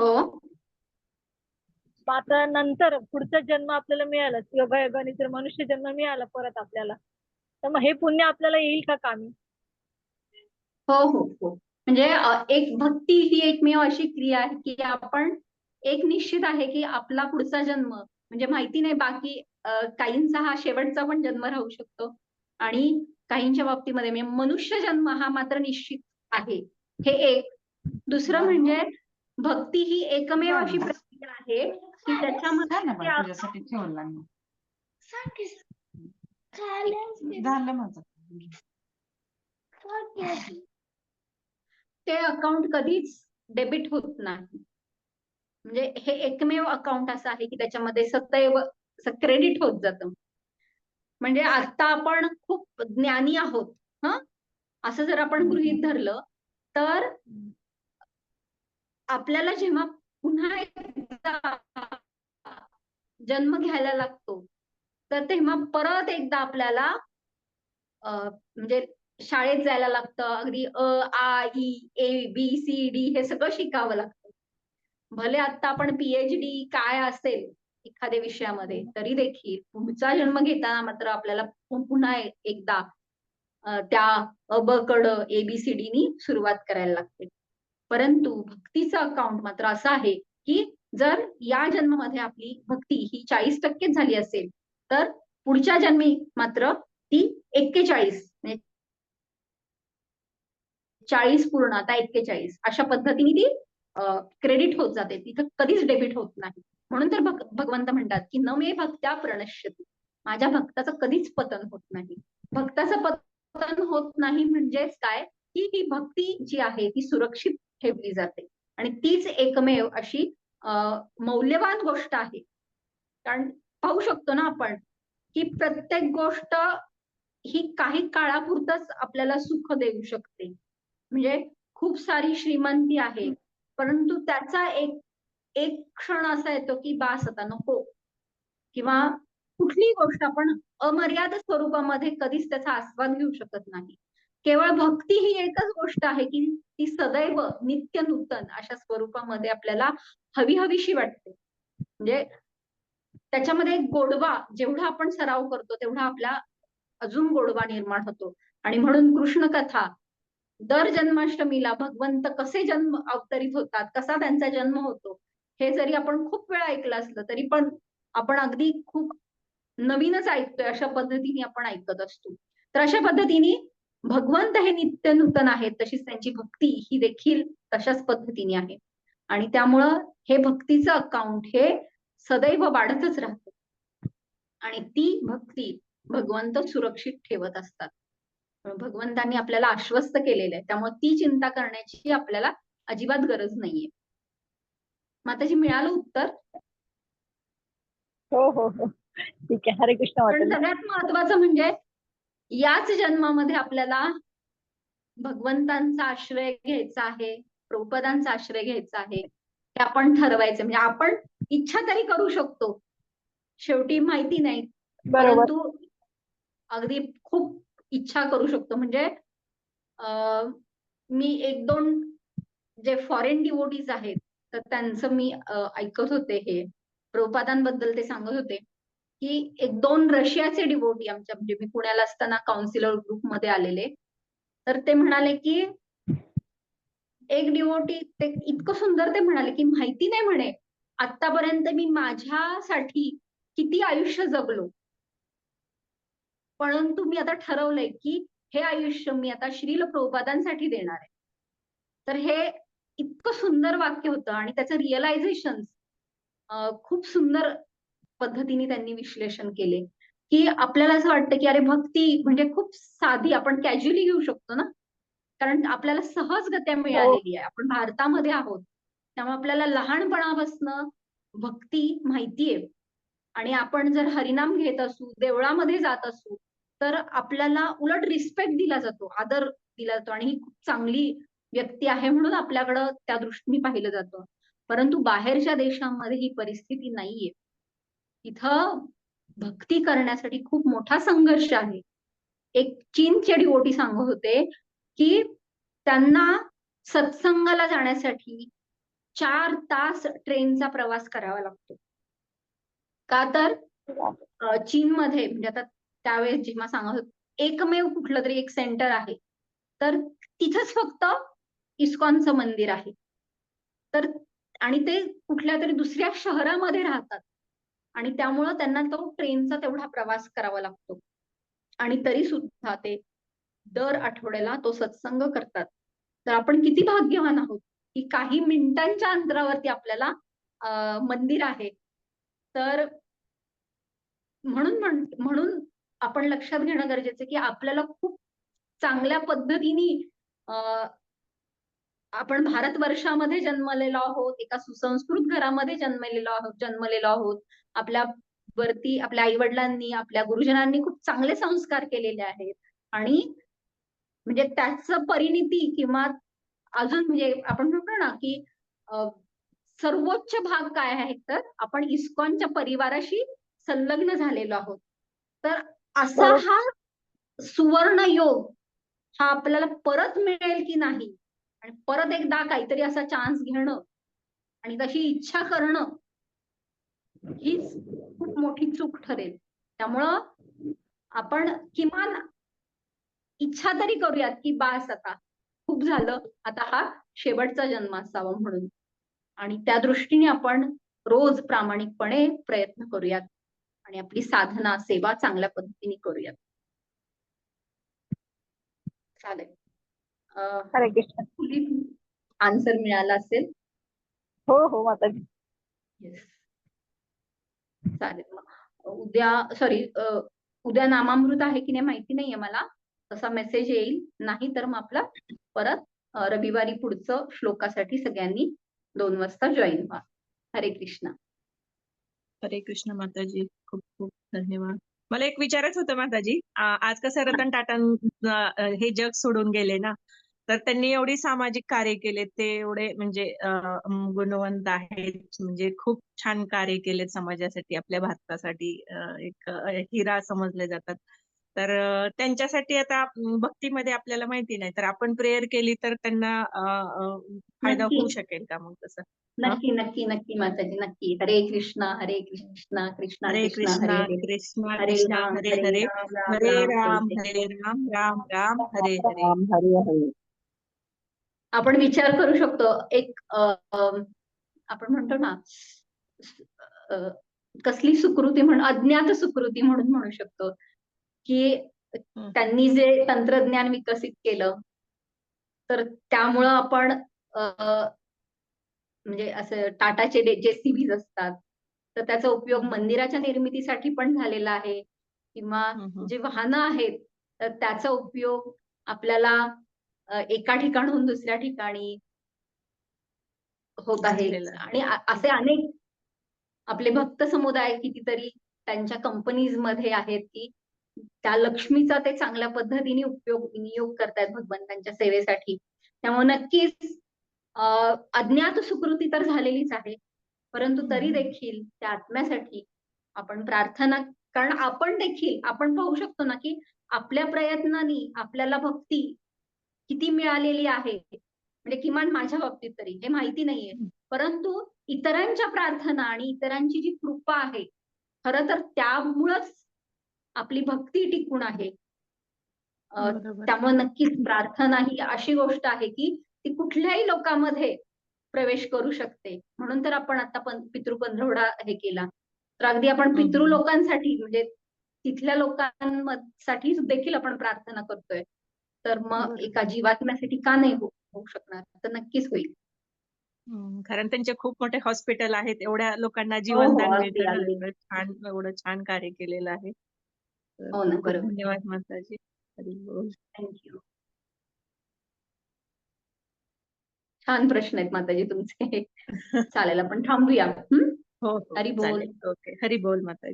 हो. आता नंतर पुढचा जन्म आपल्याला मिळाला योगायोगाने जर मनुष्य जन्म मिळाला परत आपल्याला. तर मग हे पुण्य आपल्याला येईल का कामी? हो हो हो. म्हणजे एक भक्ती ही एकमेव अशी क्रिया आहे की आपण एक निश्चित आहे की आपला पुढचा जन्म म्हणजे माहिती नाही बाकी काहींचा हा शेवटचा पण जन्म राहू शकतो. आणि काहींच्या बाबतीमध्ये म्हणजे मनुष्य जन्म हा मात्र निश्चित आहे. हे एक. दुसरं म्हणजे भक्ती ही एकमेव अशी प्रक्रिया आहे की त्याच्यामध्ये ठेवला झालं माझं. ते अकाउंट कधीच डेबिट होत नाही. म्हणजे हे एकमेव अकाउंट असं आहे की त्याच्यामध्ये सदैव क्रेडिट होत जातं. म्हणजे आता आपण खूप ज्ञानी आहोत ह? असं जर आपण गृहीत धरलं तर आपल्याला जेव्हा पुन्हा एकदा जन्म घ्यायला लागतो तर तेव्हा परत एकदा आपल्याला म्हणजे शाळेत जायला लागतं. अगदी अ आ ई ए बी सी डी हे सगळं शिकावं लागतं. भले आता आपण पीएच डी काय असेल एखाद्या विषयामध्ये तरी देखील पुढचा जन्म घेताना मात्र आपल्याला पुन्हा एकदा त्या अ ब कड नी सुरुवात करायला लागते. परंतु भक्तीचं अकाउंट मात्र असं आहे की जर या जन्मामध्ये आपली भक्ती ही चाळीस टक्केच झाली असेल तर पुढच्या जन्मी मात्र ती एक्केचाळीस म्हणजे चाळीस पूर्ण आता एक्केचाळीस. अशा पद्धतीने ती क्रेडिट होत जाते. तिथं कधीच डेबिट होत नाही. म्हणून तर भग- भगवंत म्हणतात की न मे भक्त्या प्रणश्यती. माझ्या भक्ताचं कधीच पतन होत नाही. भक्ताचं पतन होत नाही म्हणजेच काय? की ही भक्ती जी आहे ती सुरक्षित ठेवली जाते. आणि तीच एकमेव अशी मौल्यवान गोष्ट आहे. कारण पाहू शकतो ना आपण की प्रत्येक गोष्ट ही काही काळापुरतच आपल्याला सुख देऊ शकते. म्हणजे खूप सारी श्रीमंती आहे परंतु त्याचा एक एक क्षण असा येतो की बास आता नको. किंवा कुठलीही गोष्ट आपण अमर्याद स्वरूपामध्ये कधीच त्याचा आस्वाद घेऊ शकत नाही. केवळ भक्ती ही एकच गोष्ट आहे की ती सदैव नित्य नूतन अशा स्वरूपामध्ये आपल्याला हवी हवीशी वाटते. म्हणजे त्याच्यामध्ये गोडवा जेवढा आपण सराव करतो तेवढा आपला अजून गोडवा निर्माण होतो. आणि म्हणून कृष्ण कथा दर जन्माष्टमीला भगवंत कसे जन्म अवतरित होतात कसा त्यांचा जन्म होतो हे जरी आपण खूप वेळा ऐकलं असलं तरी पण आपण अगदी खूप नवीनच ऐकतोय अशा पद्धतीने आपण ऐकत असतो. तर अशा पद्धतीने भगवंत हे नित्य नूतन आहेत तशीच त्यांची भक्ती ही देखील तशाच पद्धतीने आहे. आणि त्यामुळं हे भक्तीचं अकाउंट हे सदैव वाढतच राहतं. आणि ती भक्ती भगवंत सुरक्षित ठेवत असतात. भगवंतांनी आपल्याला आश्वस्त केलेलं आहे. त्यामुळे ती चिंता करण्याची आपल्याला अजिबात गरज नाहीये. माताजी मिळालं उत्तर? हो हो हो. ठीक आहे. हरे कृष्ण पण सगळ्यात महत्वाचं म्हणजे याच जन्मामध्ये आपल्याला भगवंतांचा आश्रय घ्यायचा आहे प्रभुपदांचा आश्रय घ्यायचा आहे हे आपण ठरवायचं. म्हणजे आपण इच्छा तरी करू शकतो. शेवटी माहिती नाही. परंतु अगदी खूप इच्छा करू शकतो. म्हणजे मी एक दोन जे फॉरेन डिवोटीज आहेत तर त्यांचं मी ऐकत होते हे. प्रभुपादांबद्दल ते सांगत होते. की एक दोन रशियाचे डिवोटी आमच्या म्हणजे मी पुण्याला असताना काउन्सिलर ग्रुपमध्ये आलेले. तर ते म्हणाले की एक डिवोटी ते इतकं सुंदर ते म्हणाले की माहिती नाही म्हणे आतापर्यंत मी माझ्यासाठी किती आयुष्य जगलो. परंतु मी आता ठरवलंय की हे आयुष्य मी आता श्रील प्रभुपादांसाठी देणार आहे. तर हे इतकं सुंदर वाक्य होतं आणि त्याचं रिअलायझेशन खूप सुंदर पद्धतीने त्यांनी विश्लेषण केले. की आपल्याला असं वाटतं की अरे भक्ती म्हणजे खूप साधी आपण कॅज्युअली घेऊ शकतो ना? कारण आपल्याला सहजगत्या मिळालेली आहे. आपण भारतामध्ये आहोत. त्यामुळे आपल्याला लहानपणापासनं भक्ती माहितीये आणि आपण जर हरिनाम घेत असू देवळामध्ये जात असू तर आपल्याला उलट रिस्पेक्ट दिला जातो आदर दिला जातो. आणि ही खूप चांगली व्यक्ती आहे म्हणून आपल्याकडं त्या दृष्टीने पाहिलं जातं. परंतु बाहेरच्या देशांमध्ये ही परिस्थिती नाहीये. इथं भक्ती करण्यासाठी खूप मोठा संघर्ष आहे. एक चीनचे डिवोटी सांगत होते की त्यांना सत्संगाला जाण्यासाठी चार तास ट्रेनचा प्रवास करावा लागतो. का तर चीनमध्ये म्हणजे आता त्यावेळेस जेव्हा सांगत होत एकमेव कुठलं तरी एक सेंटर आहे तर तिथंच फक्त इस्कॉनचं मंदिर आहे. तर आणि ते कुठल्या तरी दुसऱ्या शहरामध्ये राहतात. आणि त्यामुळं त्यांना तो ट्रेनचा तेवढा प्रवास करावा लागतो. आणि तरी सुद्धा ते दर आठवड्याला तो सत्संग करतात. तर आपण किती भाग्यवान आहोत की काही मिनिटांच्या अंतरावरती आपल्याला अं, मंदिर आहे. तर म्हणून म्हणून आपण लक्षात घेणं गरजेचं आहे की आपल्याला खूप चांगल्या पद्धतीने आपण आपण भारतवर्षामध्ये जन्मलेलो आहोत एका सुसंस्कृत घरामध्ये जन्मलेलो आहोत जन्मलेलो आहोत. आपल्या वरती आपल्या आई वडिलांनी आपल्या गुरुजनांनी खूप चांगले संस्कार केलेले आहेत. आणि म्हणजे त्याचं परिणिती किंवा अजून म्हणजे आपण म्हणतो ना की सर्वोच्च भाग काय आहे तर आपण इस्कॉनच्या परिवाराशी संलग्न झालेलो आहोत. तर असा हा सुवर्ण योग हा आपल्याला परत मिळेल की नाही? आणि परत एकदा काहीतरी असा चान्स घेणं आणि तशी इच्छा करणं हीच खूप मोठी चूक ठरेल. त्यामुळं आपण किमान इच्छा तरी करूयात की बास आता खूप झालं आता हा शेवटचा जन्म असावा म्हणून. आणि त्या दृष्टीने आपण रोज प्रामाणिकपणे प्रयत्न करूयात आणि आपली साधना सेवा चांगल्या पद्धतीने करूयात. चालेल. आन्सर मिळाला असेल? हो हो माताजी येस चालेल. मग उद्या सॉरी उद्या नामामृत आहे की नाही माहिती नाहीये मला. तसा मेसेज येईल. नाही तर मग आपला परत रविवारी पुढचं श्लोकासाठी सगळ्यांनी दोन वाजता जॉईन व्हा. हरे कृष्ण. हरे कृष्ण माताजी. खूप खूप धन्यवाद. मला एक विचारायचं होतं माताजी. आज कसं रतन टाटा हे जग सोडून गेले ना. तर त्यांनी एवढी सामाजिक कार्य केले ते एवढे म्हणजे गुणवंत आहेत. म्हणजे खूप छान कार्य केले समाजासाठी आपल्या भारतासाठी एक हिरा समजले जातात. तर त्यांच्यासाठी आता भक्तीमध्ये आपल्याला माहिती नाही. तर आपण प्रेयर केली तर त्यांना फायदा. होऊ शकेल का मग तसं? नक्की नक्की नक्की माताजी नक्की. हरे कृष्ण हरे कृष्ण कृष्ण हरे कृष्ण कृष्णा हरे राम हरे हरे हरे. राम हरे राम राम राम हरे हरे. हरे हरे. आपण विचार करू शकतो एक आपण म्हणतो ना कसली सुकृती म्हण अज्ञात सुकृती म्हणून म्हणू शकतो की त्यांनी जे तंत्रज्ञान विकसित केलं तर त्यामुळं आपण म्हणजे असं टाटाचे जेसीबीज असतात तर त्याचा उपयोग. मंदिराच्या निर्मितीसाठी पण झालेला आहे किंवा. जे वाहनं आहेत तर त्याचा उपयोग आपल्याला एका ठिकाणहून दुसऱ्या ठिकाणी होत आहे. आणि असे अनेक आपले भक्त समुदाय कितीतरी त्यांच्या कंपनीजमध्ये आहेत की त्या लक्ष्मीचा ते चांगल्या पद्धतीने उपयोग विनियोग करतायत भगवंतांच्या सेवेसाठी त्यामुळे नक्कीच अ, अज्ञात सुकृती तर झालेलीच आहे परंतु तरी. देखील त्या आत्म्यासाठी आपण प्रार्थना कारण आपण देखील आपण पाहू शकतो ना की आपल्या प्रयत्नांनी आपल्याला भक्ती किती मिळालेली आहे? म्हणजे किमान माझ्या बाबतीत तरी हे माहिती नाहीये. परंतु इतरांच्या प्रार्थना आणि इतरांची जी कृपा आहे खरं तर त्यामुळंच आपली भक्ती टिकून आहे. त्यामुळे नक्कीच प्रार्थना ही अशी गोष्ट आहे की ती कुठल्याही लोकांमध्ये प्रवेश करू शकते. म्हणून तर आपण आता पण पितृपंधरवडा हे केला. तर अगदी आपण. पितृ लोकांसाठी म्हणजे तिथल्या लोकांसाठी देखील आपण प्रार्थना करतोय. तर मग. एका जीवात्म्यासाठी का नाही हो- होऊ शकणार? तर नक्कीच होईल. कारण त्यांचे खूप मोठे हॉस्पिटल आहेत एवढ्या लोकांना हो, जीवनदान अगदी, मिळतं. ना अगदी. एवढं छान एवढं छान कार्य केलेलं आहे. हो. धन्यवाद माताजी. थँक्यू छान प्रश्न आहेत माताजी तुमचे. चालेल आपण थांबूया. हो हो. हरी बोल. ओके. हरी बोल माताजी.